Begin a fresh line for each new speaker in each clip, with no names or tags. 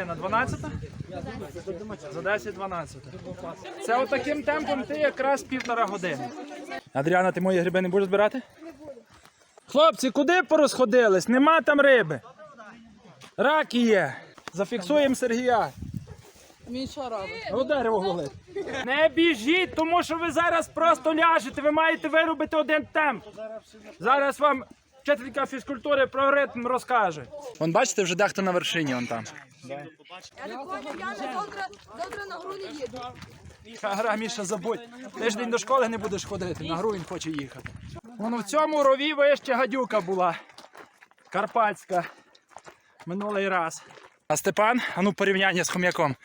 Адріана, 12? За 10-12. Це отаким темпом ти якраз півтора години. Адріана, ти мої гриби не будеш збирати? Хлопці, куди порозходились? Нема там риби. Раки є. Зафіксуємо Сергія.
Він що робить?
У дерево голить. Не біжіть, тому що ви зараз просто ляжете. Ви маєте виробити один темп. Зараз вам вчителька фізкультури про ритм розкаже. Вон бачите, вже дехто на вершині вон там.
Я не поняв, я не завтра, завтра на гру не їду.
Гра, Міша, забудь. Тиждень до школи не будеш ходити, на гру він хоче їхати. Вон в цьому рові вище гадюка була. Карпатська. Минулий раз. А Степан, а ну порівняння з хом'яком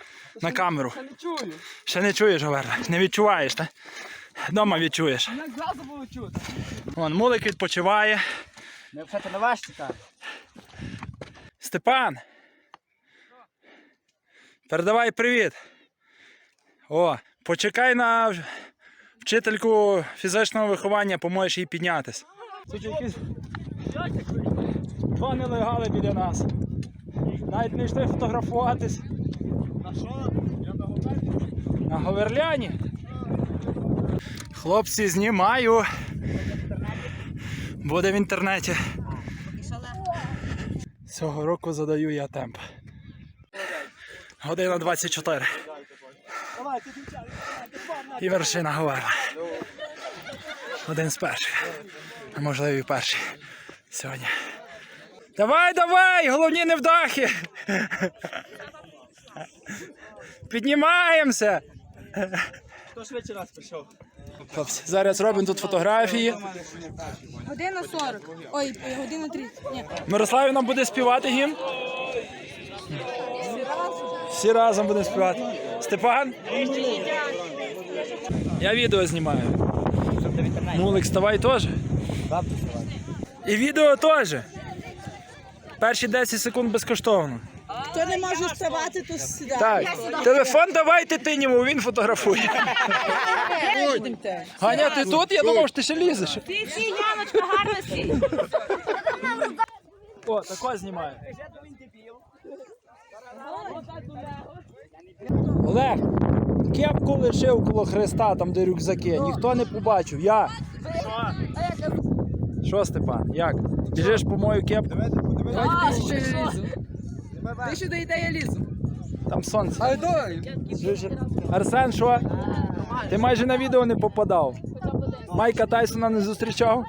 на камеру.
Я не чую.
Ще не чуєш, Говерла? Не відчуваєш, так? Дома відчуєш.
Як зразу було чути.
Вон мулик відпочиває.
Ми взагалі на вас чекаємо.
Степан. Передавай привіт. О, почекай на вчительку фізичного виховання, поможеш їй якісь два нелегали біля нас. Навіть не йшли фотографуватись.
На що? Я на Говерні.
На Говерляні. Хлопці, знімаю. Буде в інтернеті. Цього року задаю я темп. Година 24.
Давай.
І вершина Говерла. Один з перших. А можливо і перший сьогодні. Давай, давай! Головні невдахи! Піднімаємося!
Хто швидше раз прийшов?
Хлопці, зараз робимо тут фотографії.
Година 40. Ой, година 30. Ні.
Мирославівна буде співати гімн. Всі разом будемо співати. Степан? Я відео знімаю. Мулик, вставай теж. І відео теж. Перші 10 секунд безкоштовно.
Хто не може вставати, то сідає.
Так, телефон давайте тиньому, він фотографує. Ганя, ти тут? Я думав, що ти ще лізеш.
Ти всі, Яночка, гарно сій.
О, тако знімаю. Олег, кепку лишив коло хреста, там де рюкзаки. Ніхто не побачив. Я. Що, Степан? Як? Біжиш по мою кепку?
Давайте лізу. Ти ще доїде, я лізу.
Там сонце.
Але давай.
Арсен, що? Ти майже на відео не попадав. Майка Тайсона не зустрічав?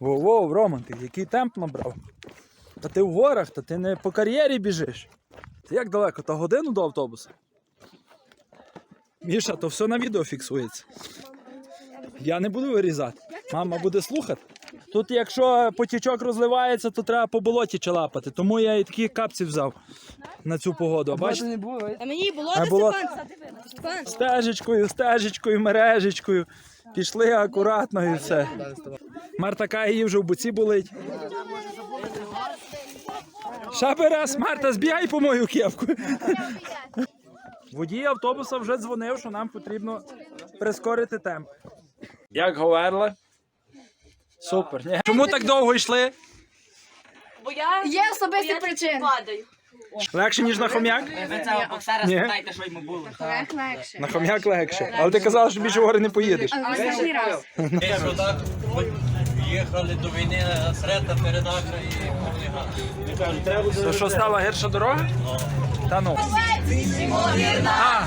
Воу-воу, Роман, ти який темп набрав? Та ти в горах, та ти не по кар'єрі біжиш. Ти як далеко? Та годину до автобуса? Міша, то все на відео фіксується. Я не буду вирізати. Мама буде слухати. Тут, якщо потічок розливається, то треба по болоті чалапати. Тому я і такі капці взяв на цю погоду. А бачите?
не було.
А мені було
А було
Степан?
стежечкою, стежечкою, мережечкою. Пішли акуратно і все. Марта каже, її вже в буці болить. Шаби раз, Марта, збігай по мою кепку. Водій автобуса вже дзвонив, що нам потрібно прискорити темп. Як говорила? Супер. Ні. Чому так довго йшли?
Бо я...
Є особисті причини.
Падаю.
Легше, ніж на хом'як?
Ви цього боксера
Ні.
спитайте, що йому було.
Так легше.
На хом'як легше. Але ти казала, що більше в гори не поїдеш.
Але перший раз.
Ми сюди їхали до війни срета передача і
То що стала гірша дорога? Та ну. А,